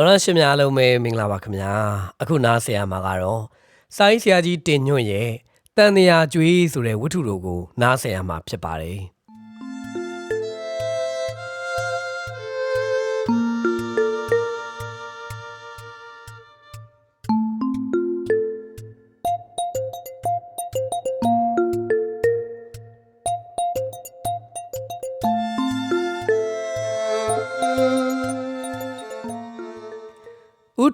တော်ရရှိများလုံးပဲမင်္ဂလာပါခင်ဗျာအခုနားဆရာမှာကတော့စိုင်းဆရာကြီးတင်ညွန့်ရဲ့တန်တရာကျွေးဆိုတဲ့ဝတ္ထုတို့ကိုနားဆရာမှာဖြစ်ပါတယ်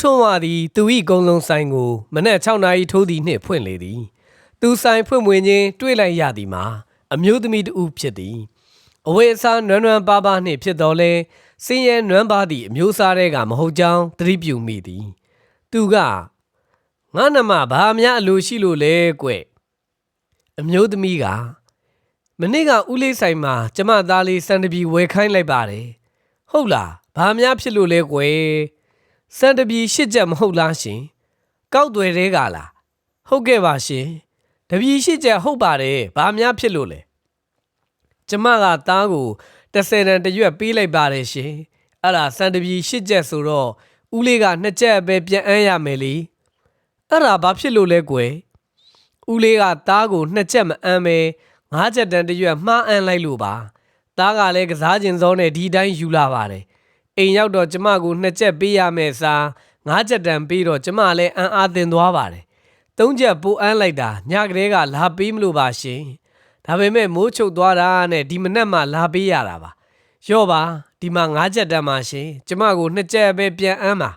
ထွန်းဝါသည်သူ၏ကုံလုံးဆိုင်ကိုမနက်6နာရီထိုးသည်နှင့်ဖွင့်လေသည်သူဆိုင်ဖွင့်မွင်ခြင်းတွေ့လိုက်ရသည်မှာအမျိုးသမီးတစ်ဦးဖြစ်သည်အဝေအစားနွမ်းနွမ်းပါးပါးနှင့်ဖြစ်တော်လဲစင်းရဲနွမ်းပါးသည့်အမျိုးစားတွေကမဟုတ်ကြောင်းသတိပြုမိသည်သူကငါနမဘာများအလိုရှိလို့လဲကွအမျိုးသမီးကမနေ့ကဦးလေးဆိုင်မှာကျမသားလေးစံတပီဝယ်ခိုင်းလိုက်ပါတယ်ဟုတ်လားဘာများဖြစ်လို့လဲကွယ် စံတပီရှစ်ချက်မဟုတ်လားရှင်ကောက်ွယ်တဲကလားဟုတ်ကဲ့ပါရှင်တပီရှစ်ချက်ဟုတ်ပါတယ်ဘာများဖြစ်လို့လဲကျမကသားကို30တန်တစ်ရွက်ပေးလိုက်ပါတယ်ရှင်အဲ့ဒါစံတပီရှစ်ချက်ဆိုတော့ဦးလေးကနှစ်ချက်ပဲပြန်အမ်းရမယ်လေအဲ့ဒါဘာဖြစ်လို့လဲကွယ်ဦးလေးကသားကိုနှစ်ချက်မအမ်းပဲငါးချက်တန်တစ်ရွက်မှားအမ်းလိုက်လို့ပါသားကလည်းကစားကျင်စောနဲ့ဒီတိုင်းယူလာပါတယ် အိမ်ရောက်တော့ကျမကိုနှစ်ချက်ပေးရမယ်စားငါးချက်တန်ပေးတော့ကျမလည်းအံ့အားသင်သွားပါတယ်သုံးချက်ပိုအမ်းလိုက်တာညကလေးကလာပေးမလို့ပါရှင်ဒါပေမဲ့မိုးချုပ်သွားတာနဲ့ဒီမနက်မှလာပေးရတာပါရော့ပါဒီမှာငါးချက်တန်ပါရှင်ကျမကိုနှစ်ချက်ပဲပြန်အမ်းပါ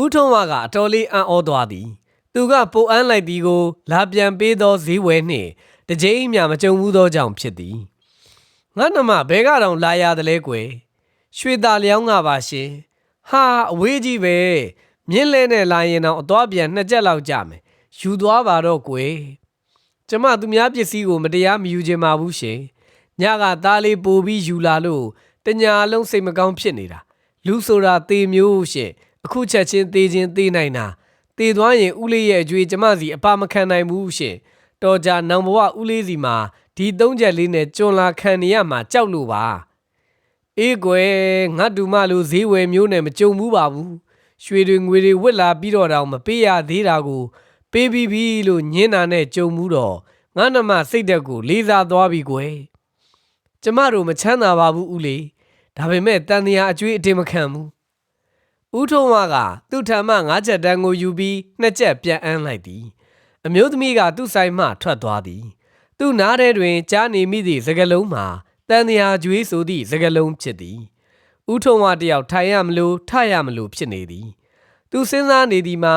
ဦးထုံးဝါကအတော်လေးအံ့ဩသွားသည်သူကပိုအမ်းလိုက်သည်ကို လာပြန်ပေးသောဈေးဝယ်နှင့်တစ်ကြိမ်မျှမကြုံဘူးသောကြောင့်ဖြစ်သည်ငါနှမဘဲကတော့လာရတယ်လဲကွယ် ရွှေตาလျောင်းကပါရှင်ဟာအဝေးကြီးပဲမြင်းလဲနဲ့လာရင်တော့အသွားပြန်နှစ်ချက်လောက်ကြမယ်ယူသွားပါတော့ကွယ်ကျမသူများပစ္စည်းကိုမတရားမယူခြင်းပါဘူးရှင်ညကသားလေးပို့ပြီးယူလာလို့တညာလုံးစိတ်မကောင်းဖြစ်နေတာလူဆိုတာသေမျိုးရှင်အခုချက်ချင်းသေခြင်းသေနိုင်တာသေသွားရင်ဦးလေးရဲ့အကျွေးကျမစီအပါမခံနိုင်ဘူးရှင်တော်ကြနောင်ဘဝဦးလေးစီမှာဒီသုံးချက်လေးနဲ့ကြွန်လာခံနေရမှာကြောက်လို့ပါ အေးကွယ်ငါတူမလိုဈေးဝယ်မျိုးနဲ့မကြုံဘူးပါဘူးရွှေတွေငွေတွေဝစ်လာပြီးတော့တောင်မပေးရသေးတာကို ပေးပြီးပြီလို့ညင်းတာနဲ့ကြုံမှုတော့ငါနှမစိတ်သက်ကိုလေးစားသွားပြီကွယ်ကျမတို့မချမ်းသာပါဘူးဦးလေးဒါပေမဲ့တန်တရားအကျွေးအတင်မခံဘူးဦးထုံးဝါကသူ့ထံမှငါးချက်တန်းကိုယူပြီးနှစ်ချက်ပြန်အမ်းလိုက်သည် အမျိုးသမီးကသူ့ဆိုင်မှထွက်သွားသည် သူ့နားထဲတွင်ကြားနေမိသည့်စကလုံးမှာ တန်တရားကျွေးဆိုသည့်စကလုံးဖြစ်သည်ဦးထုံဝါတယောက်ထိုင်ရမလို့ထရမလို့ဖြစ်နေသည် သူစဉ်းစားနေသည်မှာ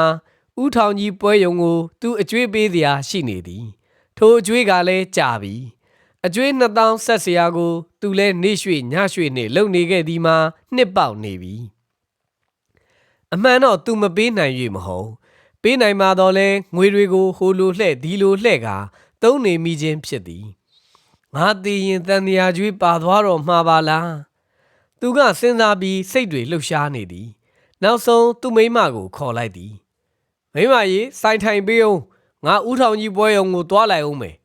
ဦးထောင်ကြီးပွဲယုံကို သူအကျွေးပေးစရာရှိနေသည် ထိုအကျွေးကလည်းကြာပြီအကျွေး2000ဆက်စရာကို သူလည်းနေရွှေညရွှေနှင့်လုံနေခဲ့သည်မှာနှစ်ပေါက်နေပြီအမှန်တော့သူမပေးနိုင်၍မဟုတ်ပေးနိုင်မှာတော့လဲငွေတွေကိုဟိုလိုလှဲ့ဒီလိုလှဲ့ကာသုံးနေမိခြင်းဖြစ်သည် ငါတည်ရင်တန်တရားကျွေးပါသွားတော့မှာပါလားသူကစဉ်းစားပြီးစိတ်တွေလှုပ်ရှားနေသည် နောက်ဆုံးသူ့မိမကိုခေါ်လိုက်သည်မိမကြီးစိုင်ထိုင်ပေးအောင်ငါဥထောင်ကြီးပွဲရုံကိုတွားလိုက်အောင်မယ်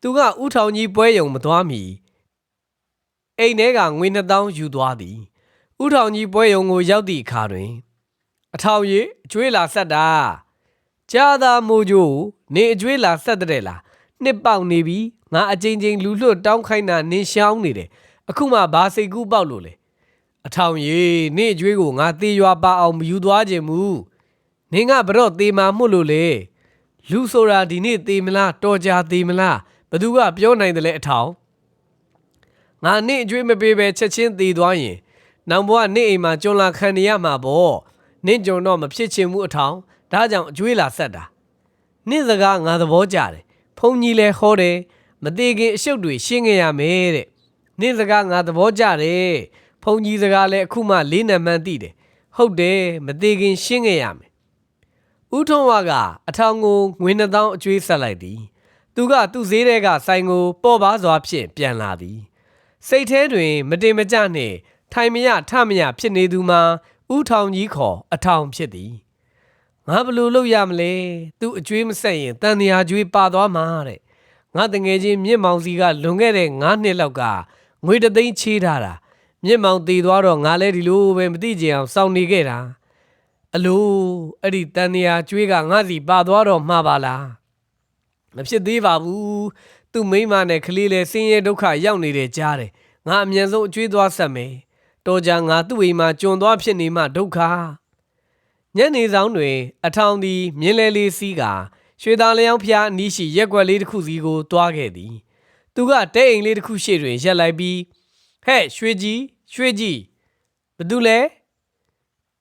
သူကဥထောင်ကြီးပွဲရုံမသွားမီအိမ်ထဲကငွေ2000ယူသွားသည်ဥထောင်ကြီးပွဲရုံကိုရောက်သည့်အခါတွင် အထောင်ရီအကျွေးလာဆက်တာကြာသာမိုးကြိုးနေအကျွေးလာဆက်တဲ့လား နှစ်ပေါက်နေပြီငါအချိန်ချင်းလူလွတ်တောင်းခိုင်းတာနင်းရှောင်းနေတယ်အခုမှဘာစိတ်ကူးပေါက်လို့လဲအထောင်ရီနေအကျွေးကိုငါသေးရွာပါအောင်မယူသွားခြင်းမူနင်းကဘတော့သေးမှမှုလို့လေလူဆိုတာဒီနေ့သေးမလားတော်ကြာသေးမလားဘသူကပြောနိုင်တယ်လဲအထောင်ငါနေ့အကျွေးမပေးပဲချက်ချင်းသေးသွားရင်နောင်ဘဝနေ့အိမ်မှာကျွန်လာခံနေရမှာပေါ့နင့်ကြုံတော့မဖြစ်ချင်ဘူးအထောင်ဒါကြောင့်အကျွေးလာဆက်တာနင့်စကားငါသဘောကျတယ် ဖုန်ကြီးလဲဟောတယ်မသေးခင်အရှုပ်တွေရှင်းခဲ့ရမယ်တဲ့နင့်စကားငါသဘောကျတယ်ဖုန်ကြီးစကားလဲအခုမှလေးနံမှန်းသိတယ်ဟုတ်တယ်မသေးခင်ရှင်းခဲ့ရမယ်ဦးထုံးဝါကအထောင်ကိုငွေ2000အကျွေးဆက်လိုက်သည်သူကသူ့ဈေးထဲကဆိုင်ကိုပေါ်ပါစွာဖြင့်ပြန်လာသည်စိတ်ထဲတွင် မတင်မကြနှင့်ထိုင်မရထမရဖြစ်နေသူမှာဥထောင်ကြီးခေါ်အထောင်ဖြစ်သည် ငါဘလို့လုပ်ရမလဲသူအကျွေးမဆက်ရင်တန်တရားကျွေးပါသွားမှာတဲ့ငါတငယ်ချင်းမြင့်မောင်စီကလွန်ခဲ့တဲ့9နှစ်လောက်ကငွေတသိန်းချေးထားတာမြင့်မောင်တည်သွားတော့ငါလည်းဒီလိုပဲမသိကြအောင်စောင့်နေခဲ့တာအလိုအဲ့ဒီတန်နေရာကျွေးကငါစီပါသွားတော့မှာပါလားမဖြစ်သေးပါဘူးသူ့မိန်းမနဲ့ကလေးလည်းဆင်းရဲဒုက္ခရောက်နေတဲ့ကြားတယ်ငါအမြန်ဆုံးအကျွေးသွားဆက်မယ်တော်ကြငါသူ့အိမ်မှာကျွန်သွားဖြစ်နေမှဒုက္ခ ညနေဆောင်တွင် အထောင်သည် မြင်းလဲလေးစီးကရွှေသားလျောင်းဖျားအနီးရှိရက်ွက်လေးတစ်ခုစီကိုတွားခဲ့သည်သူကတဲအိမ်လေးတစ်ခုရှေ့တွင်ရက်လိုက်ပြီးဟဲ့ရွှေကြီးရွှေကြီးဘသူလဲ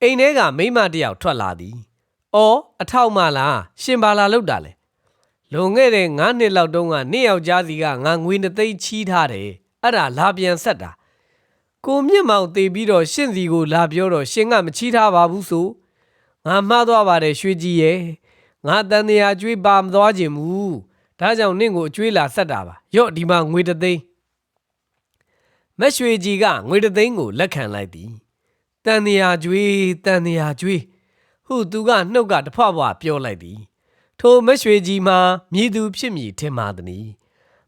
အိမ်ထဲကမိန်းမတစ်ယောက်ထွက်လာသည်။အော်အထောက်မလားရှင်ဘာလာလောက်တာလဲ။လွန်ခဲ့တဲ့9နှစ်လောက်တုန်းကနှစ်ယောက်ကြားစီကငါငွေနှစ်သိန်းချီးထားတယ်။အဲ့ဒါလာပြန်ဆက်တာ။ကိုမြင့်မောင်တေပြီးတော့ရှင့်စီကိုလာပြောတော့ရှင်ကမချီးထားပါဘူးဆို။ ငါမှားသွားပါတယ်ရွှေကြီးရဲ့။ငါတန်တရားကျွေးပါမသွားခြင်းမူ။ဒါကြောင့်နင့်ကိုအကျွေးလာဆက်တာပါ။ရော့ဒီမှာငွေတစ်သိန်းမက်ရွှေကြီးကငွေတစ်သိန်းကိုလက်ခံလိုက်သည်။တန်နေရာကျွေးတန်နေရာကျွေးဟုသူကနှုတ်ကတဖွာဖွာပြောလိုက်သည် ထိုမက်ရွှေကြီးမှာမြည်သူဖြစ်မည်ထင်ပါသည်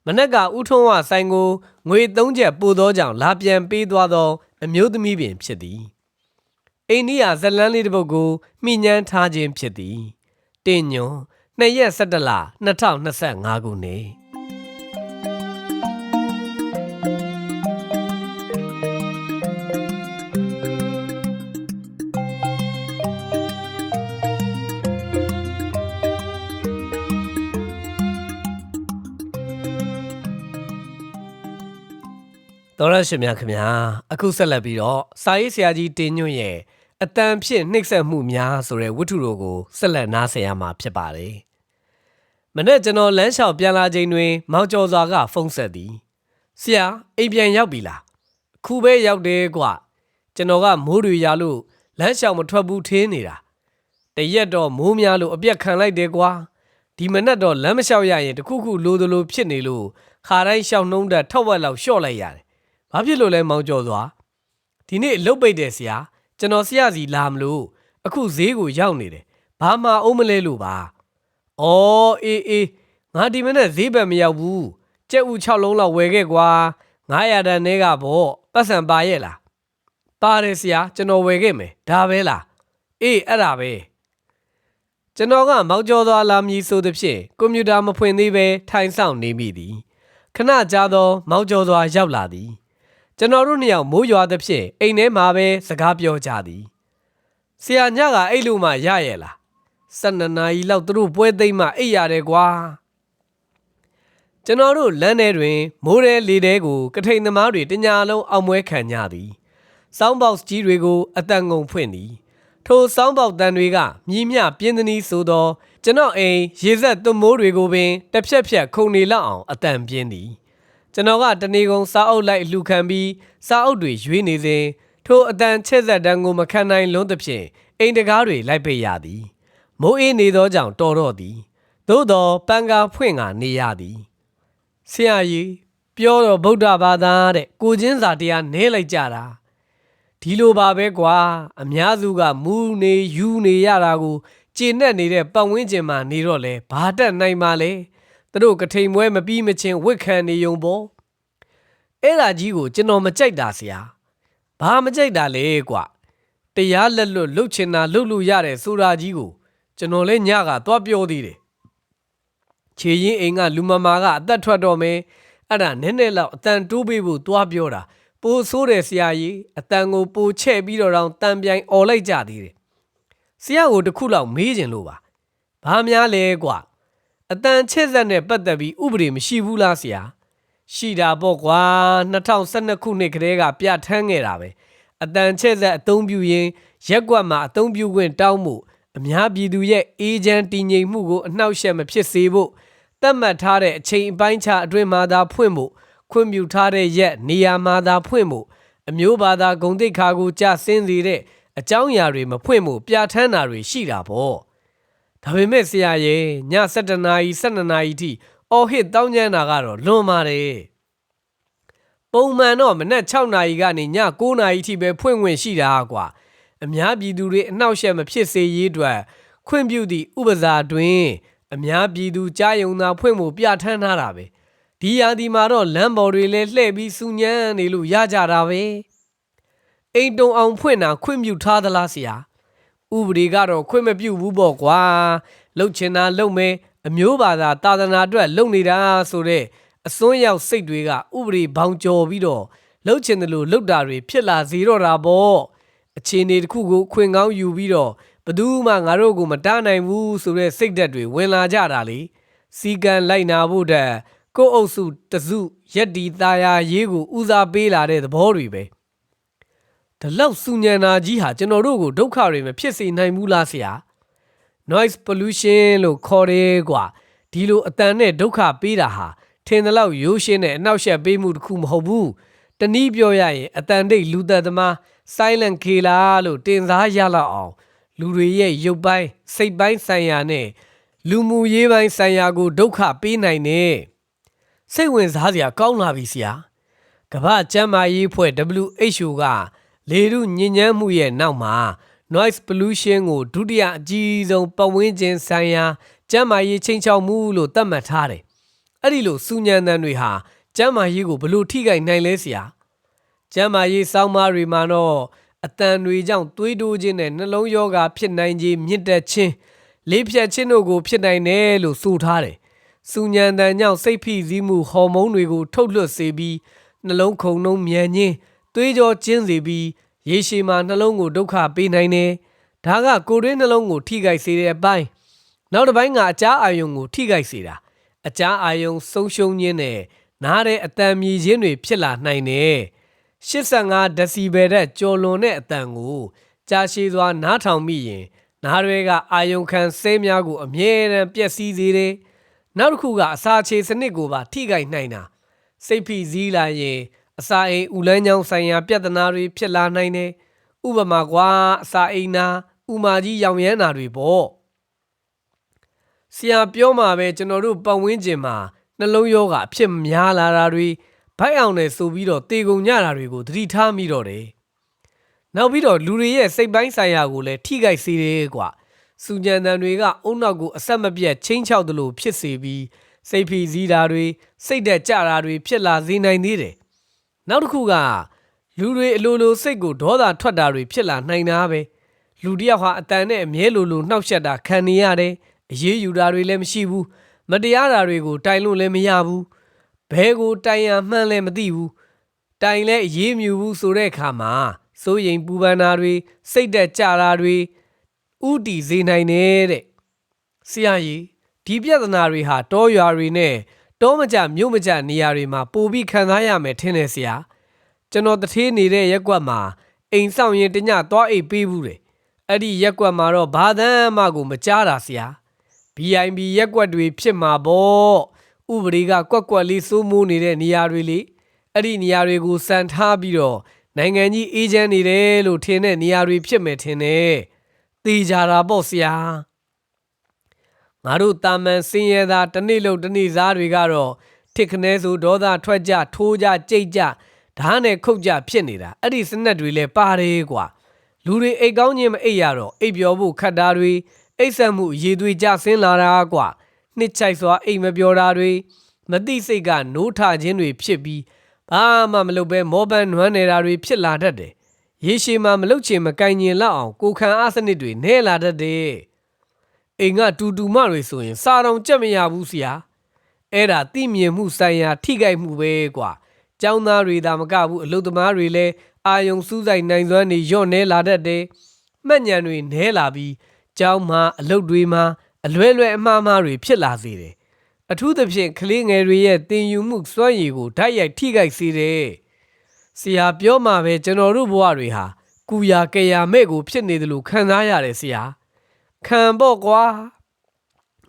မနက်ကဥထုံးဝဆိုင်ကိုငွေသုံးချက်ပို့သောကြောင့်လာပြန်ပေးသွားသော အမျိုးသမီးပင်ဖြစ်သည် အိန္ဒိယဇလန်းလေးတစ်ပုဒ်ကိုမိညမ်းထားခြင်းဖြစ်သည်တင်ညွန်2ရက်17လ2025ခုနှစ်တော်ရရှိမြခင်ဗျာအခုဆက်လက်ပြီးတော့စာရေးဆရာကြီးတင်ညွန့်ရဲ့ အတန်ဖြစ်နှိမ့်ဆက်မှုများဆိုတဲ့ဝတ္ထုတော်ကိုဆက်လက်နားဆင်ရမှာဖြစ်ပါတယ်။မနေ့ကျွန်တော်လမ်းလျှောက်ပြန်လာချိန်တွင် မောင်ကျော်စွာက ဖုန်းဆက်သည်။ဆရာအိမ်ပြန်ရောက်ပြီလား။အခုပဲရောက်တယ်ကွ။ကျွန်တော်ကမိုးတွေရလို့လမ်းလျှောက်မထွက်ဘူးထင်းနေတာ။တရက်တော့မိုးများလို့အပြက်ခံလိုက်တယ်ကွာ။ဒီမနက်တော့လမ်းမလျှောက်ရရင်တခုခုလိုသလိုဖြစ်နေလို့ခါတိုင်းလျှောက်နှုံးတက်ထောက်ဝက်လောက်လျှော့လိုက်ရတယ်။ဘာဖြစ်လို့လဲမောင်ကျော်စွာဒီနေ့အလုတ်ပိတ်တယ်ဆရာ ကျွန်တော်ဆရာစီလာမလို့အခုဈေးကိုရောက်နေတယ်ဘာမှအုံးမလဲလို့ပါဩအေးအေးငါဒီမနေ့ဈေးဘက်မရောက်ဘူးကြက်ဥ6လုံးလောက်ဝယ်ခဲ့ကွာ900တန်နဲ့ကဗောပတ်စံပါရဲ့လားပါတယ်ဆရာကျွန်တော်ဝယ်ခဲ့မယ်ဒါပဲလားအေးအဲ့ဒါပဲကျွန်တော်ကမောင်ကျော်စွာလာမည်ဆိုသဖြင့်ကွန်ပျူတာမဖွင့်သေးပဲထိုင်ဆောင်နေမိသည်ခဏကြာသောမောင်ကျော်စွာရောက်လာသည် ကျွန်တော်တို့နှစ်ယောက်မိုးရွာသဖြင့်အိမ်ထဲမှာပဲစကားပြောကြသည်ဆရာညကအဲ့လိုမှရရဲ့လား12နာရီလောက်သူတို့ပွဲသိမ်းမှအိပ်ရတယ်ကွာကျွန်တော်တို့လမ်းထဲတွင် မိုးရဲလေတဲကိုကထိန်သမားတွေတညာလုံးအောင်ပွဲခံကြသည်စောင်းဘောက်ကြီးတွေကိုအတန်ငုံဖွင့်သည်ထိုစောင်းပေါက်တန်တွေကမြည်မြပြင်းသနီးဆိုသော ကျွန်တော်အိမ်ရေဆက်သွမိုးတွေကိုပင်တစ်ဖြက်ဖြက်ခုန်နေလောက်အောင်အတန်ပြင်းသည် ကျွန်တော်ကတနေကုန်စားအုပ်လိုက်လှူခံပြီးစားအုပ်တွေရွေးနေစဉ်ထိုအတန်ချက်ဆက်တန်းကိုမခံနိုင်လွန်းသဖြင့်အိမ်တကားတွေလိုက်ပိတ်ရသည်မိုးအေးနေသောကြောင့်တော်တော့သည်သို့သောပန်းကားဖွင့်ကနေရသည်ဆရာကြီးပြောတော့ဗုဒ္ဓဘာသာတဲ့ကိုချင်းစာတရားနဲလိုက်ကြတာဒီလိုပါပဲကွာအများစုကမူးနေယူနေရတာကိုကျေနပ်နေတဲ့ပတ်ဝန်းကျင်မှာနေတော့လဲဘာတက်နိုင်ပါလဲ သူတို့ကထိန်ပွဲမပြီးမချင်းဝစ်ခံနေုံပေါ့အဲ့ဒါကြီးကိုကျွန်တော်မကြိုက်တာဆရာဘာမကြိုက်တာလဲကွတရားလက်လွတ်လှုပ်ချင်တာလှုပ်လို့ရတယ်ဆိုတာကြီးကိုကျွန်တော်လဲညကသွားပြောသေးတယ်ခြေရင်အိမ်ကလူမမာကအသက်ထွက်တော့မယ်အဲ့ဒါနည်းနည်းလောက်အတန်တိုးပေးဖို့သွားပြောတာပိုဆိုးတယ်ဆရာကြီးအတန်ကိုပိုချဲ့ပြီးတော့တောင်တန်ပြိုင်អော်လိုက်ကြသေးတယ်ဆရာကိုတစ်ခုလောက်မေးခြင်းလို့ပါဘာများလဲကွ အတန်ချစ်ဆက်နဲ့ပတ်သက်ပြီးဥပဒေမရှိဘူးလားဆရာရှိတာပေါ့ကွာ2012ခုနှစ်ကတည်းကပြဋ္ဌာန်းခဲ့တာပဲအတန်ချစ်ဆက်အသုံးပြုရင်ရက်ကွက်မှာအသုံးပြုခွင့်တောင်းမှုအများပြည်သူရဲ့အေဂျင့်တည်ငြိမ်မှုကိုအနှောက်အယှက်မဖြစ်စေဖို့တတ်မှတ်ထားတဲ့အချိန်အပိုင်းခြားအတွင်းမှာသာဖွင့်ဖို့ခွင့်ပြုထားတဲ့ရက်နေရာမှာသာဖွင့်ဖို့အမျိုးဘာသာဂုံတိတ်ခါကိုကြဆင်းစေတဲ့အကြောင်းအရာတွေမဖွင့်ဖို့ပြဋ္ဌာန်းတာတွေရှိတာပေါ့ ဒါပေမဲ့ဆရာရဲ့ည7နာရီ12နာရီထိအော်ဟစ်တောင်းကျမ်းတာကတော့လွန်ပါတယ်ပုံမှန်တော့မနက်6နာရီကနေည9နာရီထိပဲဖွင့်ခွင့်ရှိတာကွာအများပြည်သူတွေအနှောက်အယှက်မဖြစ်စေရေးအတွက်ခွင့်ပြုသည့်ဥပစာတွင်အများပြည်သူကြားယုံသာဖွင့်ဖို့ပြဋ္ဌာန်းထားတာပဲဒီရာဒီမှာတော့လမ်းပေါ်တွေလဲလှည့်ပြီးစူညမ်းနေလို့ရကြတာပဲအိမ်တုံအောင်ဖွင့်တာခွင့်ပြုထားသလားဆရာ ဥပဒေကတော့ခွင့်မပြုဘူးပေါ့ကွာလှုပ်ချင်တာလှုပ်မယ်အမျိုးဘာသာသာသနာအတွက်လှုပ်နေတာဆိုတဲ့အစွန်းရောက်စိတ်တွေကဥပဒေဘောင်ကျော်ပြီးတော့လှုပ်ချင်တယ်လို့လှုပ်တာတွေဖြစ်လာစေတော့တာပေါ့အခြေအနေတစ်ခုကိုခွင့်ကောင်းယူပြီးတော့ဘယ်သူမှငါတို့ကိုမတားနိုင်ဘူးဆိုတဲ့စိတ်ဓာတ်တွေဝင်လာကြတာလေစီကံလိုက်နာဖို့တည်းကိုယ့်အုပ်စုတစုရက်ဒီသားယာရေးကိုဦးစားပေးလာတဲ့သဘောတွေပဲ ဒီလောက်စူညံနာကြီးဟာကျွန်တော်တို့ကိုဒုက္ခတွေမဖြစ်စေနိုင်ဘူးလားဆရာ noise pollution လို့ခေါ်တယ်ကွာဒီလိုအတန်နဲ့ဒုက္ခပေးတာဟာထင်တယ်လို့ရိုးရှင်းတဲ့အနောက်ရှက်ပေးမှုတစ်ခုမဟုတ်ဘူးတနည်းပြောရရင်အတန်တိတ်လူသက်သမား silent killer လို့တင်စားရလောက်အောင် လူတွေရဲ့ရုပ်ပိုင်းစိတ်ပိုင်းဆိုင်ရာနဲ့လူမှုရေးပိုင်းဆိုင်ရာကိုဒုက္ခပေးနိုင်တယ်စိတ်ဝင်စားစရာကောင်းလာပြီဆရာကမ္ဘာ့ကျန်းမာရေးအဖွဲ့ WHO က လေထုညဉ့်ညမ်းမှုရဲ့နောက်မှာ noise pollution ကိုဒုတိယအကြီးဆုံးပတ်ဝန်းကျင်ဆိုင်ရာကျန်းမာရေးချိန်ချောက်မှုလို့သတ်မှတ်ထားတယ်။အဲ့ဒီလိုစူညံတန်တွေဟာကျန်းမာရေးကိုဘယ်လို့ထိခိုက်နိုင်လဲဆရာ။ကျန်းမာရေးစောင်းမားတွေမှာတော့အတန်တွေကြောင့်သွေးတိုးခြင်းနဲ့နှလုံးရောဂါဖြစ်နိုင်ခြင်းမြင့်တက်ခြင်းလေးဖြတ်ခြင်းတို့ကိုဖြစ်နိုင်တယ်လို့ဆိုထားတယ်။စူညံတန်ကြောင့်စိတ်ဖိစီးမှုဟော်မုန်းတွေကိုထုတ်လွှတ်စေပြီးနှလုံးခုန်နှုံးမြန်ခြင်း သွေးကြောကျဉ်စေပြီးရေရှည်မှာနှလုံးကိုဒုက္ခပေးနိုင်တယ်။ဒါကကိုယ်တွင်းနှလုံးကိုထိခိုက်စေတဲ့အပိုင်းနောက်တစ်ပိုင်းကအကြားအာယုံကိုထိခိုက်စေတာအကြားအာယုံဆုံးရှုံးခြင်းနဲ့နားတဲ့အတန်မြည်ခြင်းတွေဖြစ်လာနိုင်တယ်85ဒက်ဆီဘယ်တဲ့ကျော်လွန်တဲ့အတန်ကိုကြာရှည်စွာနားထောင်မိရင်နားတွေကအာယုံခံဆဲများကိုအမြဲတမ်းပျက်စီးစေတယ်နောက်တစ်ခုကအစာချေစနစ်ကိုပါထိခိုက်နိုင်တာစိတ်ဖိစီးလာရင် အစာအိမ်ဥလန်းချောင်းဆိုင်ရာပြဿနာတွေဖြစ်လာနိုင်တယ်ဥပမာကွာအစာအိမ်နာဥမာကြီးရောင်ရမ်းတာတွေပေါ့ဆရာပြောမှာပဲကျွန်တော်တို့ပတ်ဝန်းကျင်မှာနှလုံးရောဂါအဖြစ်များလာတာတွေဘိုက်အောင်တယ်ဆိုပြီးတော့တေကုံညတာတွေကိုသတိထားမိတော့တယ်နောက်ပြီးတော့လူတွေရဲ့စိတ်ပိုင်းဆိုင်ရာကိုလည်းထိခိုက်စေတယ်ကွာစူညံတန်တွေကအုံနောက်ကိုအဆက်မပြတ်ချင်းချောက်တယ်လို့ဖြစ်စေပြီးစိတ်ဖိစီးတာတွေစိတ်သက်ကြတာတွေဖြစ်လာစေနိုင်သေးတယ် နောက်တစ်ခုကလူတွေအလိုလိုစိတ်ကိုဒေါသထွက်တာတွေဖြစ်လာနိုင်တာပဲလူတစ်ယောက်ဟာအတန်နဲ့အမြဲလိုလိုနှောက်ယှက်တာခံနေရတယ်အရေးယူတာတွေလည်းမရှိဘူးမတရားတာတွေကိုတိုင်လို့လည်းမရဘူးဘဲကိုတိုင်ရမှန်းလည်းမသိဘူးတိုင်လည်းအရေးမြူဘူးဆိုတဲ့အခါမှာစိုးရိမ်ပူပန်တာတွေစိတ်သက်ကြတာတွေဥတီစေနိုင်တဲ့ဆရာကြီးဒီပြဿနာတွေဟာတောရွာတွေနဲ့ တောမကြမြို့မကြနေရာတွေမှာပိုပြီးခံစားရမယ်ထင်တယ်ဆရာကျွန်တော်တထေးနေတဲ့ရက်ကွက်မှာအိမ်ဆောင်ရင်တညသွားအိတ်ပေးဘူးတယ်အဲ့ဒီရက်ကွက်မှာတော့ဘာသမ်းမှကိုမကြားတာဆရာ BIB ရက်ကွက်တွေဖြစ်မှာပေါ့ဥပဒေကကွက်ကွက်လေးစိုးမိုးနေတဲ့နေရာတွေလေအဲ့ဒီနေရာတွေကိုစံထားပြီးတော့နိုင်ငံကြီးအေဂျင့်နေတယ်လို့ထင်တဲ့နေရာတွေဖြစ်မယ်ထင်တယ်သေချာတာပေါ့ဆရာ ငါတို့တာမန်စင်းရဲသားတစ်နေ့လုံးတစ်နေ့စားတွေကတော့တစ်ခနဲဆိုဒေါသထွက်ကြထိုးကြကြိတ်ကြဓာတ်နဲ့ခုတ်ကြဖြစ်နေတာအဲ့ဒီစနက်တွေလည်းပါတယ်ကွာလူတွေအိတ်ကောင်းခြင်းမအိတ်ရတော့အိတ်ပျော်ဖို့ခတ်တာတွေအိတ်ဆက်မှုရေသွေးကြဆင်းလာတာကွာနှစ်ချိုက်စွာအိတ်မပြောတာတွေမတိစိတ်ကနိုးထခြင်းတွေဖြစ်ပြီးဘာမှမလုပ်ဘဲမောပန်းနွမ်းနေတာတွေဖြစ်လာတတ်တယ်ရေရှည်မှာမလုပ်ချင်မကင်ញင်လောက်အောင်ကိုခံအားစနစ်တွေနဲလာတတ်တယ် အိမ်ကတူတူမတွေဆိုရင် စာတော်ကြက်မရဘူးဆရာအဲ့ဒါသိမြင်မှုဆိုင်ရာထိခိုက်မှုပဲကွာចောင်းသားတွေဒါမကဘူးအလုသမားတွေလည်းအာယုံစူးစိုက်နိုင်စွမ်းတွေညော့နေလာတတ်တယ်မှတ်ဉဏ်တွေနဲလာပြီးကျောင်းမှာအလုပ်တွေမှာအလွဲလွဲအမှားမှားတွေဖြစ်လာစေတယ်အထူးသဖြင့်ကလေးငယ်တွေရဲ့တင်ယူမှုစွမ်းရည်ကိုဓာတ်ရိုက်ထိခိုက်စေတယ်ဆရာပြောမှာပဲကျွန်တော်တို့ဘဝတွေဟာကူယာကရာမဲ့ကိုဖြစ်နေတယ်လို့ခံစားရတယ်ဆရာ ခံပေါ့ကွာ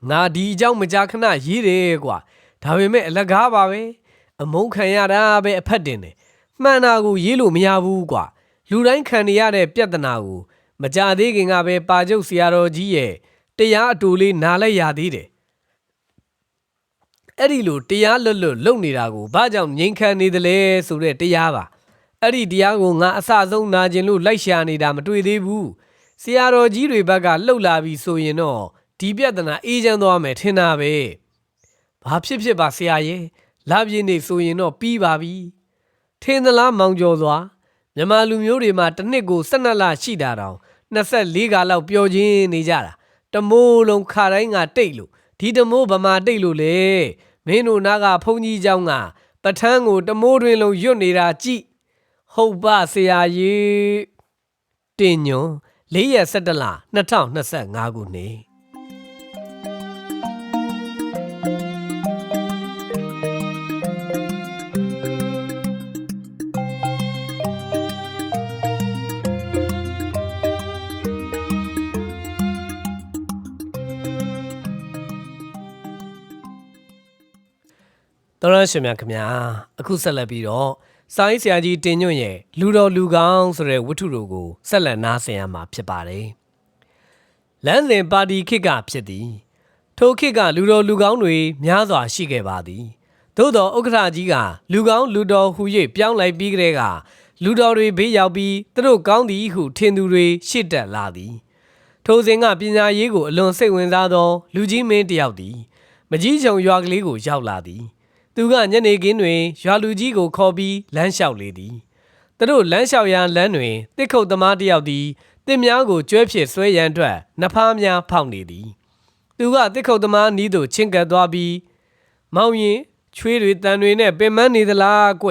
ငါဒီအကြောင်းမကြာခဏရေးတယ်ကွာဒါပေမဲ့အလကားပါပဲအမုန်းခံရတာပဲအဖက်တင်တယ်မှန်တာကိုရေးလို့မရဘူးကွာလူတိုင်းခံနေရတဲ့ပြဿနာကိုမကြသေးခင်ကပဲပါကျုပ်ဆရာတော်ကြီးရဲ့တရားအတူလေးနားလိုက်ရသေးတယ်အဲ့ဒီလိုတရားလွတ်လွတ်လုပ်နေတာကိုဘာကြောင့်ငြိမ်ခံနေသလဲဆိုတဲ့တရားပါအဲ့ဒီတရားကိုငါအစဆုံးနာကျင်လို့လိုက်ရှာနေတာမတွေ့သေးဘူး ဆရာတော်ကြီးတွေဘက်ကလှုပ်လာပြီဆိုရင်တော့ဒီပြဿနာအေးချမ်းသွားမယ်ထင်တာပဲဘာဖြစ်ဖြစ်ပါဆရာရဲ့လာပြင်းနေဆိုရင်တော့ပြီးပါပြီထင်းသလားမောင်ကျော်စွာမြ မြန်မာလူမျိုးတွေမှာတစ်နှစ်ကို12လရှိတာတောင်24ခါလောက်ပျော်ခြင်းနေကြတာတမိုးလုံးခါတိုင်းကတိတ်လို့ဒီတမိုးဗမာတိတ်လို့လေမင်းတို့နားကဖုန်ကြီးเจ้าကပထန်းကိုတမိုးတွင်လုံးရွတ်နေတာကြည့်ဟုတ်ပါဆရာကြီးတင်ညွန် ၄ရက်17လ2025ခုနှစ်တော်ရရှင်များခင်ဗျာအခုဆက်လက်ပြီးတော့ စိုင်းဆရာကြီးတင်ညွန့်ရဲ့လူတော်လူကောင်းဆိုတဲ့ဝတ္ထုတို့ကိုဆက်လက်နားဆင်ရမှာဖြစ်ပါတယ်လမ်းစဉ်ပါတီခေတ်ကဖြစ်သည်ထိုခေတ်ကလူတော်လူကောင်းတွေများစွာရှိခဲ့ပါသည်သို့တော်ဥက္ကဋ္ဌကြီးကလူကောင်းလူတော်ဟူ၍ပြောင်းလိုက်ပြီးကတည်းကလူတော်တွေဘေးရောက်ပြီးသူတို့ကောင်းသည်ဟုထင်သူတွေရှစ်တက်လာသည်ထိုစဉ်ကပညာရေးကိုအလွန်စိတ်ဝင်စားသော လူကြီးမင်းတစ်ယောက်သည်မကြီးချုံရွာကလေးကိုရောက်လာသည် သူကညနေခင်းတွင်ရွာလူကြီးကိုခေါ်ပြီးလမ်းလျှောက်လေသည်သူတို့လမ်းလျှောက်ရန်လမ်းတွင်တစ်ခုတ်သမားတစ်ယောက်သည်တစ်များကိုကျွဲဖြစ်ဆွဲရန်အတွက်နှဖားများဖောက်နေသည်သူကတစ်ခုတ်သမားနီးသို့ချင်းကပ်သွားပြီးမောင်ရင်ချွေးတွေတန်တွေနဲ့ပင်မနေသလားကွ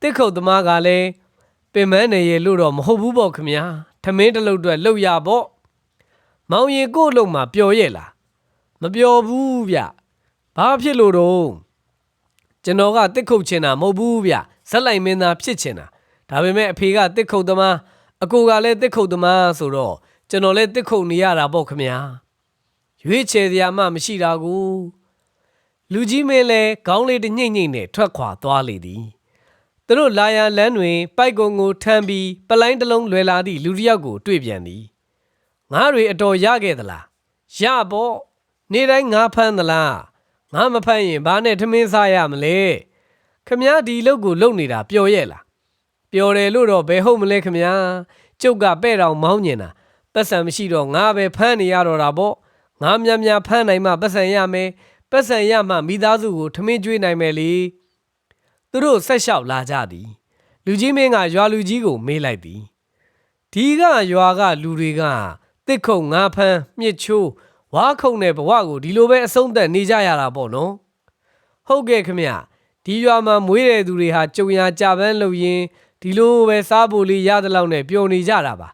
တစ်ခုတ်သမားကလည်းပင်မနေရလို့တော့မဟုတ်ဘူးပေါ့ခမညာထမင်းတစ်လုပ်အတွက်လှုပ်ရပေါ့မောင်ရင်ကို့လုံမှာပျော်ရဲ့လားမပျော်ဘူးဗျဘာဖြစ်လို့တော့ ကျွန်တော်ကတစ်ခုတ်ချင်တာမဟုတ်ဘူးဗျဇက်လိုက်မင်းသားဖြစ်ချင်တာဒါပေမဲ့အဖေကတစ်ခုတ်သမားအကိုကလည်းတစ်ခုတ်သမားဆိုတော့ကျွန်တော်လည်းတစ်ခုတ်နေရတာပေါ့ခမညာရွေးချယ်စရာမှမရှိတာကိုလူကြီးမင်းလည်းခေါင်းလေးတစ်ညိမ့်ညိမ့်နဲ့ထွက်ခွာသွားလေသည်သူတို့လာရန်လမ်းတွင် ပိုက်ကုံကိုထမ်းပြီးပလိုင်းတစ်လုံးလွယ်လာသည့်လူတစ်ယောက်ကိုတွေ့ပြန်သည်ငါတွေအတော်ရခဲ့သလားရပေါ့နေ့တိုင်းငါဖမ်းသလား ငါမဖတ်ရင်ဘာနဲ့ထမင်းစားရမလဲခမည်းဒီလုတ်ကိုလုံနေတာပျော်ရဲ့လားပျော်တယ်လို့တော့ဘယ်ဟုတ်မလဲခမည်းကျုပ်ကပဲ့တော်မောင်းညင်တာပတ်စံမရှိတော့ငါပဲဖမ်းနေရတော့တာပေါ့ငါများများဖမ်းနိုင်မှပတ်စံရမယ်ပတ်စံရမှမိသားစုကိုထမင်းကျွေးနိုင်မယ်လေသူတို့ဆက်လျှောက်လာကြသည် လူကြီးမင်းကရွာလူကြီးကိုမေးလိုက်သည်ဒီကရွာကလူတွေကတစ်ခုတ်ငါဖမ်းမြစ်ချိုး ဝါခုံတဲ့ဘဝကိုဒီလိုပဲအဆုံးသက်နေကြရတာပေါ့နော်ဟုတ်ကဲ့ခမရဒီရွာမှာမွေးတဲ့သူတွေဟာကြုံရကြပန်းလို့ရင်ဒီလိုပဲစားဖို့လေးရတဲ့လောက်နဲ့ပျော်နေကြတာပါ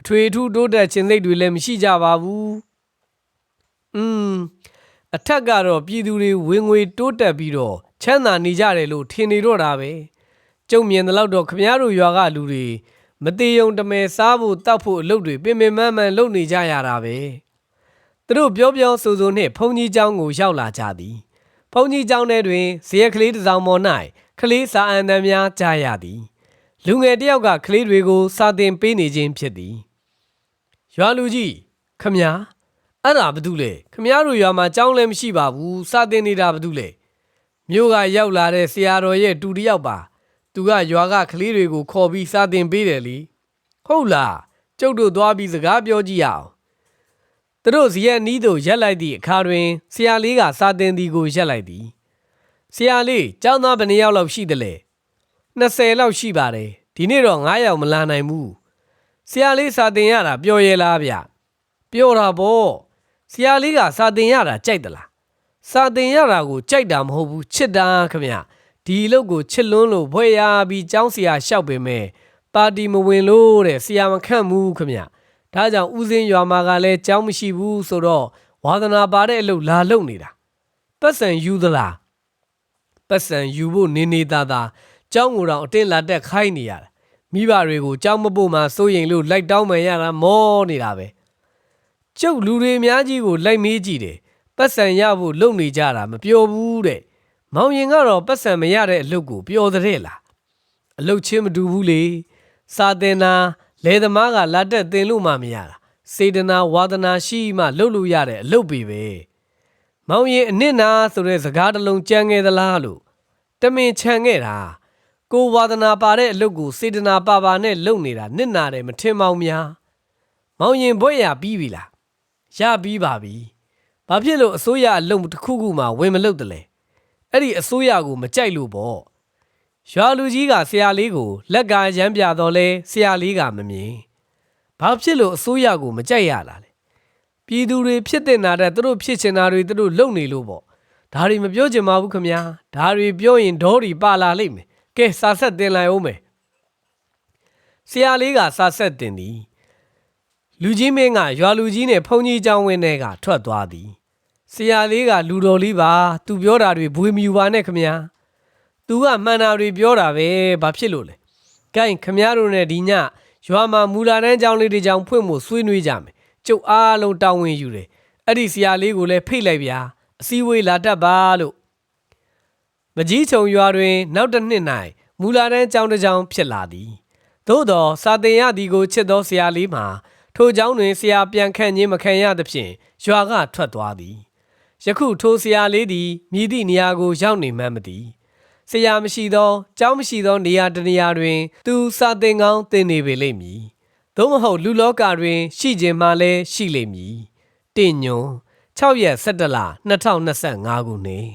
အထွေအထူးတိုးတက်ခြင်းစိတ်တွေလည်းမရှိကြပါဘူးอืมအထက်ကတော့ပြည်သူတွေဝင်ငွေတိုးတက်ပြီးတော့ချမ်းသာနေကြတယ်လို့ထင်နေတော့တာပဲကျုံမြင်တဲ့လောက်တော့ခမရတို့ရွာကလူတွေမတေယုံတမဲစားဖို့တောက်ဖို့အလုပ်တွေပင်ပင်မန်းမန်းလုပ်နေကြရတာပဲ သူတို့ပြောပြောဆိုဆိုနှင့်ဘုံကြီးကျောင်းကိုရောက်လာကြသည်ဘုံကြီးကျောင်းထဲတွင်ဇရက်ကလေးတစ်စောင်ပေါ်၌ကလေးစာအံတန်းများကြားရသည် လူငယ်တစ်ယောက်ကကလေးတွေကိုစာသင်ပေးနေခြင်းဖြစ်သည်ရွာလူကြီးခမညာအဲ့ဒါဘာတူလဲခမညာတို့ရွာမှာကျောင်းလည်းမရှိပါဘူးစာသင်နေတာဘာတူလဲမြို့ကရောက်လာတဲ့ဆရာတော်ရဲ့တူတယောက်ပါသူကရွာကကလေးတွေကိုခေါ်ပြီးစာသင်ပေးတယ်လीဟုတ်လားကျုပ်တို့သွားပြီးစကားပြောကြည့်ရအောင် သူတို့ဇီရဲ့နီးသို့ရက်လိုက်သည့်အခါတွင်ဆရာလေးကစာတင်သည်ကိုရက်လိုက်သည်ဆရာလေးကျောင်းသားဘယ်နှစ်ယောက်လောက်ရှိသလဲ20လောက်ရှိပါတယ်ဒီနေ့တော့9ယောက်မလာနိုင်ဘူးဆရာလေးစာတင်ရတာပျော်ရဲ့လားဗျပျော်တာပေါ့ဆရာလေးကစာတင်ရတာကြိုက်သလားစာတင်ရတာကိုကြိုက်တာမဟုတ်ဘူးချစ်တာခမဒီအလုပ်ကိုချစ်လွန်းလို့ဘွဲရပြီးကျောင်းဆရာလျှောက်ပေမဲ့ပါတီမဝင်လို့တဲ့ဆရာမခန့်ဘူးခမ ဒါကြောင့်ဦးစင်းရွာမှာကလည်းကြောင်းမရှိဘူးဆိုတော့ဝါသနာပါတဲ့အလုပ်လာလုပ်နေတာပတ်စံယူသလားပတ်စံယူဖို့နေနေသားသားကြောင်းကိုတော့အတင်းလာတက်ခိုင်းနေရတာမိဘတွေကိုကြောင်းမပို့မှစိုးရင်လို့လိုက်တောင်းမှန်ရတာမောနေတာပဲကျုပ်လူတွေအများကြီးကိုလိုက်မေးကြည့်တယ်ပတ်စံရဖို့လုပ်နေကြတာမပျော်ဘူးတဲ့မောင်ရင်ကတော့ပတ်စံမရတဲ့အလုပ်ကိုပျော်တဲ့လားအလုတ်ချင်းမတူဘူးလေစာတင်နာ လေသမားကလာတက်တင်လို့မှမရတာစေတနာဝါဒနာရှိမှလှုပ်လို့ရတဲ့အလုပ်ပေပဲမောင်ရင်အနစ်နာဆိုတဲ့စကားတစ်လုံးကြံခဲ့သလားလို့တမင်ချန်ခဲ့တာကိုဝါဒနာပါတဲ့အလုပ်ကိုစေတနာပါပါနဲ့လုပ်နေတာနစ်နာတယ်မထင်မောင်များမောင်ရင်ဘွဲ့ရပြီးပြီလားရပြီးပါပြီဘာဖြစ်လို့အစိုးရအလုပ်တစ်ခုခုမှဝင်မလုပ်တယ်လဲအဲ့ဒီအစိုးရကိုမကြိုက်လို့ပေါ့ ရွာလူကြီးကဆရာလေးကို လက်ကရမ်းပြတော့လဲဆရာလေးကမမြင်ဘာဖြစ်လို့အစိုးရကိုမကြိုက်ရလားလဲပြည်သူတွေဖြစ်တင်တာတဲ့သူတို့ဖြစ်ချင်တာတွေသူတို့လုပ်နေလို့ပေါ့ဒါတွေမပြောချင်ပါဘူးခမညာဒါတွေပြောရင်ဒေါ်တွေပါလာလိမ့်မယ်ကဲစာဆက်တင်လိုက်အောင်မယ်ဆရာလေးကစာဆက်တင်သည်လူကြီးမင်းကရွာလူကြီးနဲ့ဘုန်းကြီးကျောင်းဝင်းထဲကထွက်သွားသည်ဆရာလေးကလူတော်လေးပါ သူပြောတာတွေဘွေမြူပါနဲ့ခမညာ သူကမှန်တာတွေပြောတာပဲဘာဖြစ်လို့လဲ။ကိုင်းခမရတို့နဲ့ဒီညရွာမှာမူလာတန်းကြောင်းလေးတွေကြောင့်ဖွင့်ဖို့ဆွေးနွေးကြမယ်။ကျုပ်အားလုံးတောင်းဝင်ယူတယ်။အဲ့ဒီဆရာလေးကိုလည်းဖိတ်လိုက်ဗျာ။အစည်းအဝေးလာတတ်ပါလို့မကြီးချုံရွာတွင် နောက်တစ်နှစ်၌မူလာတန်းကြောင်းတစ်ကြောင်းဖြစ်လာသည်။သို့သောစာတင်ရသည်ကိုချစ်သောဆရာလေးမှာထိုကြောင်းတွင်ဆရာပြန်ခန့်ခြင်းမခံရသဖြင့်ရွာကထွက်သွားသည်။ယခုထိုဆရာလေးသည်မြည်သည့်နေရာကိုရောက်နေမှန်းမသိ။ ဆရာမရှိသောကျောင်းမရှိသောနေရာတစ်နေရာတွင် သူစာသင်ကောင်းသင်နေပေလိမ့်မည်။သို့မဟုတ်လူလောကတွင် ရှိခြင်းမှလည်းရှိလိမ့်မည်။တင်ညွန်6ရက်17လ2025ခုနှစ်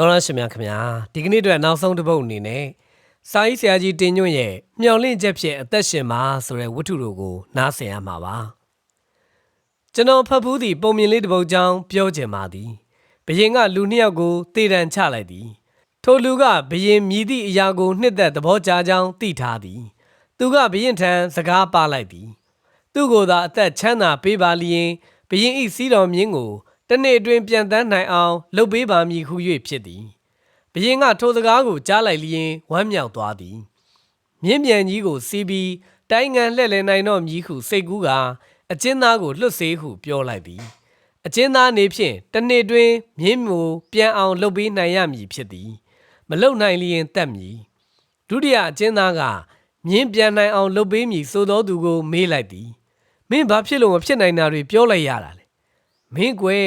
တော်ရရှိမြခင်ဗျာဒီကနေ့အတွက်နောက်ဆုံးတစ်ပုတ်အနေနဲ့စာရေးဆရာကြီးတင်ညွန့်ရဲ့မျော်လင့်ချက်ဖြင့်အသက်ရှင်ပါဆိုတဲ့ဝတ္ထုတို့ကိုနားဆင်ရမှာပါကျွန်တော်ဖတ်ဖူးသည့်ပုံမြင်လေးတစ်ပုတ်ကြောင်းပြောချင်ပါသည်ဘယင်ကလူနှစ်ယောက်ကိုတေတံချလိုက်သည်ထိုလူကဘယင်မြည်သည့်အရာကိုနှစ်သက်သဘောကျကြောင်းသိထားသည် သူကဘယင်ထံစကားပါလိုက်သည် သူကိုယ်သာအသက်ချမ်းသာပေးပါလျင်ဘရင်ဤစီးတော်မြင်းကို တစ်နေ့အတွင်းပြန်တန်းနိုင်အောင်လှုပ်ပေးပါမည်ဟု၍ဖြစ်သည်ဘရင်ကထိုစကားကိုကြားလိုက်လျင်ဝမ်းမြောက်သွားသည်မြင်းမြန်ကြီးကိုစီးပြီးတိုင်းငံလှည့်လည်နိုင်တော့မည်ဟုစိတ်ကူးကအကျဉ်းသားကိုလွတ်စေဟုပြောလိုက်သည်အကျဉ်းသားနေဖြင့်တစ်နေ့တွင်မြင်းမိုပြန်အောင်လှုပ်ပေးနိုင်ရမည်ဖြစ်သည် မလှုပ်နိုင်လျင်တက်မည်ဒုတိယအကျဉ်းသားကမြင်းပြန်နိုင်အောင်လုပ်ပေးမည်ဆိုသောသူကိုမေးလိုက်သည်မင်းဘာဖြစ်လို့မဖြစ်နိုင်တာတွေပြောလိုက်ရတာလဲ မင်းကွယ်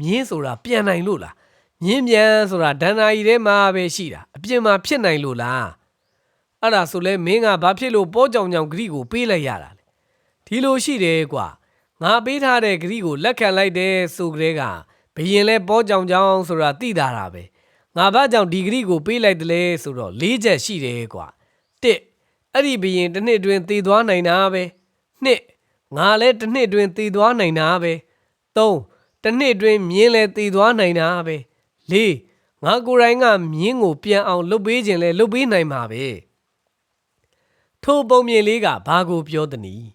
မြင်းဆိုတာပြန်နိုင်လို့လားမြင်းပြန်ဆိုတာဒန္နာကြီးထဲမှာပဲရှိတာအပြင်မှာဖြစ်နိုင်လို့လားအဲ့ဒါဆိုလဲမင်းကဘာဖြစ်လို့ပေါ်ကြောင်ကြောင်ဂရိကိုပေးလိုက်ရတာလဲဒီလိုရှိတယ်ကွာငါပေးထားတဲ့ဂရိကိုလက်ခံလိုက်တယ်ဆိုကြတဲ့ကဘယင်လဲပေါ်ကြောင်ကြောင်ဆိုတာသိတာတာပဲငါဘာကြောင့်ဒီဂရိကိုပေးလိုက်တယ်လဲဆိုတော့၄ချက်ရှိတယ်ကွာတစ်အဲ့ဒီဘရင်တစ်နှစ်တွင်တည်သွားနိုင်တာပဲနှစ်ငါလည်းတစ်နှစ်တွင်တည်သွားနိုင်တာပဲ သုံးတစ်နှစ်တွင်မြင်းလည်းတည်သွားနိုင်တာပဲလေးငါကိုယ်တိုင်ကမြင်းကိုပြန်အောင်လုပ်ပေးခြင်းလဲလုပ်ပေးနိုင်မှာပဲထိုပုံမြင်လေးကဘာကိုပြောသနည်း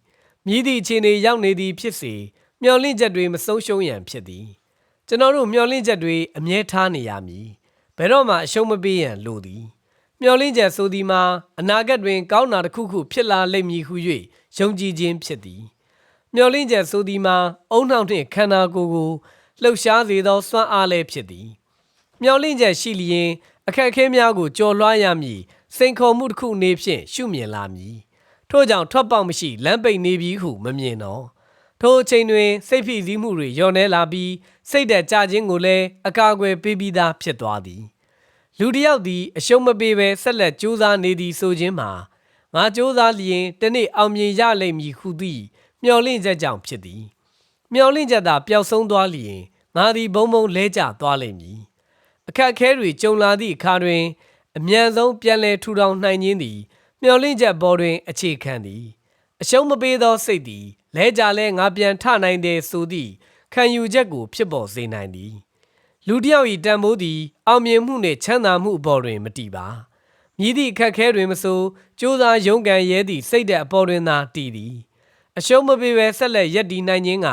မြည်သည့်အခြေအနေရောက်နေသည်ဖြစ်စေမျော်လင့်ချက်တွေမဆုံးရှုံးရန်ဖြစ်သည်ကျွန်တော်တို့မျော်လင့်ချက်တွေအမြဲထားနေရမည်ဘယ်တော့မှအရှုံးမပေးရန်လိုသည်မျော်လင့်ချက်ဆိုသည်မှာအနာဂတ်တွင် ကောင်းတာတစ်ခုခုဖြစ်လာလိမ့်မည်ဟု၍ယုံကြည်ခြင်းဖြစ်သည် မျော်လင့်ချက်ဆိုသည်မှာအုံနှောက်နှင့်ခန္ဓာကိုယ်ကိုလှုပ်ရှားစေသောစွမ်းအားလည်းဖြစ်သည်မျော်လင့်ချက်ရှိလျင်အခက်အခဲများကိုကြော်လွှားရမည်စိန်ခေါ်မှုတစ်ခုအနေဖြင့်ရှုမြင်လာမည်ထို့ကြောင့်ထွက်ပေါက်မရှိလမ်းပိတ်နေပြီဟုမမြင်တော့ထိုအချိန်တွင် စိတ်ဖိစီးမှုတွေလျော့နေလာပြီးစိတ်သက်ကြခြင်းကိုလည်းအကာအကွယ်ပေးပြီးသားဖြစ်သွားသည်လူတစ်ယောက်သည်အရှုံးမပေးဘဲဆက်လက်ကြိုးစားနေသည်ဆိုခြင်းမှာငါကြိုးစားလျင်တစ်နေ့အောင်မြင်ရလိမ့်မည်ဟုသည့် မျှော်လင့်ချက်ကြောင့်ဖြစ်သည်မျှော်လင့်ချက်သာပျောက်ဆုံးသွားလျင်ငါသည်ဘုံဘုံလဲကျသွားလိမ့်မည်အခက်အခဲတွေကြုံလာသည့်အခါတွင်အမြန်ဆုံးပြန်လည်ထူထောင်နိုင်ခြင်းသည်မျှော်လင့်ချက်ပေါ်တွင် အခြေခံသည်အရှုံးမပေးသောစိတ်သည်လဲကြလဲငါပြန်ထနိုင်တယ်ဆိုသည့်ခံယူချက်ကိုဖြစ်ပေါ်စေနိုင်သည်လူတစ်ယောက်၏တန်ဖိုးသည်အောင်မြင်မှုနှင့်ချမ်းသာမှုအပေါ်တွင်မတည်ပါမြည်သည့်အခက်အခဲတွင်မဆိုကြိုးစားရုန်းကန်ရဲသည့်စိတ်ဓာတ်အပေါ်တွင်သာတည်သည် အရှုံးမပေးဘဲဆက်လက်ရပ်တည်နိုင်ခြင်းက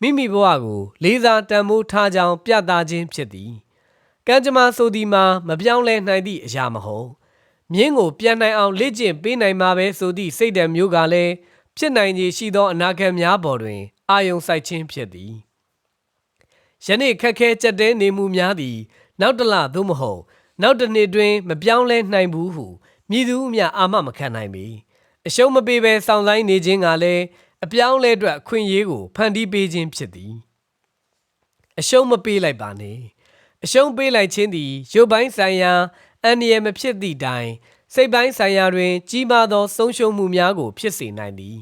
မိမိဘဝကိုလေးစားတန်ဖိုးထားကြောင်းပြသခြင်းဖြစ်သည်ကံကြမ္မာဆိုသည်မှာမပြောင်းလဲနိုင်သည့်အရာမဟုတ်မြင်းကိုပြန်နိုင်အောင်လေ့ကျင့်ပေးနိုင်မှာပဲဆိုသည့်စိတ်ဓာတ်မျိုးကလည်းဖြစ်နိုင်ခြေရှိသောအနာဂတ်များပေါ်တွင် အာယုံစိုက်ခြင်းဖြစ်သည်ယနေ့ခက်ခဲကြက်တဲနေမှုများသည် နောက်တစ်လသို့မဟုတ် နောက်တစ်နှစ်တွင် မပြောင်းလဲနိုင်ဘူးဟု မြည်သူအများအာမမခံနိုင်ပေအရှုံးမပေးဘဲစောင့်ဆိုင်နေခြင်းကလည်း အပြောင်းလဲအတွက်အခွင့်အရေးကိုဖန်တီးပေးခြင်းဖြစ်သည်အရှုံးမပေးလိုက်ပါနဲ့အရှုံးပေးလိုက်ခြင်းသည်ရုပ်ပိုင်းဆိုင်ရာအန္တရာယ်မဖြစ်သည့်တိုင်စိတ်ပိုင်းဆိုင်ရာတွင် ကြီးမားသောဆုံးရှုံးမှုများကို ဖြစ်စေနိုင်သည်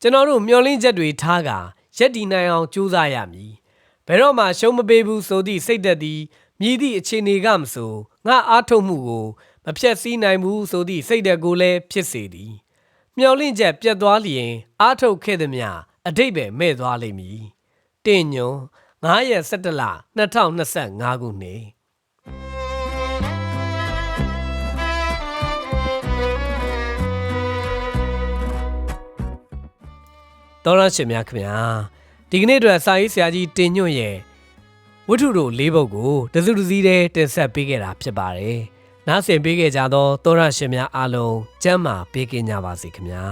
ကျွန်တော်တို့မျှော်လင့်ချက်တွေထားကာရက်တည်နိုင်အောင်ကြိုးစားရမည်ဘယ်တော့မှရှုံးမပေးဘူးဆိုသည့်စိတ်သက်သည်မြည်သည့်အခြေအနေကမဆိုငါအားထုတ်မှုကိုမဖြတ်စည်းနိုင်ဘူးဆိုသည့်စိတ်သက်ကိုလည်းဖြစ်စေသည် မျော်လင့်ချက်ပြတ်သွားလျင်အားထုတ်ခဲ့သည်မြအတိတ်ပဲမဲ့သွားလိမ့်မည်တင်ညွန်9ရက်17လ2025ခုနှစ်တော်ရရှိမြခင်ဗျာဒီကနေ့အတွက်စာရေးဆရာကြီးတင်ညွန့်ရဲ့ဝတ္ထုတို့၄ပုဒ်ကိုတစုတစည်းတည်းတင်ဆက်ပေးခဲ့တာဖြစ်ပါတယ် နားဆင်ပေးခဲ့ကြသောတော်ရရှိမြအားလုံးကျမ်းမာပေးကင်းကြပါစေခင်ဗျာ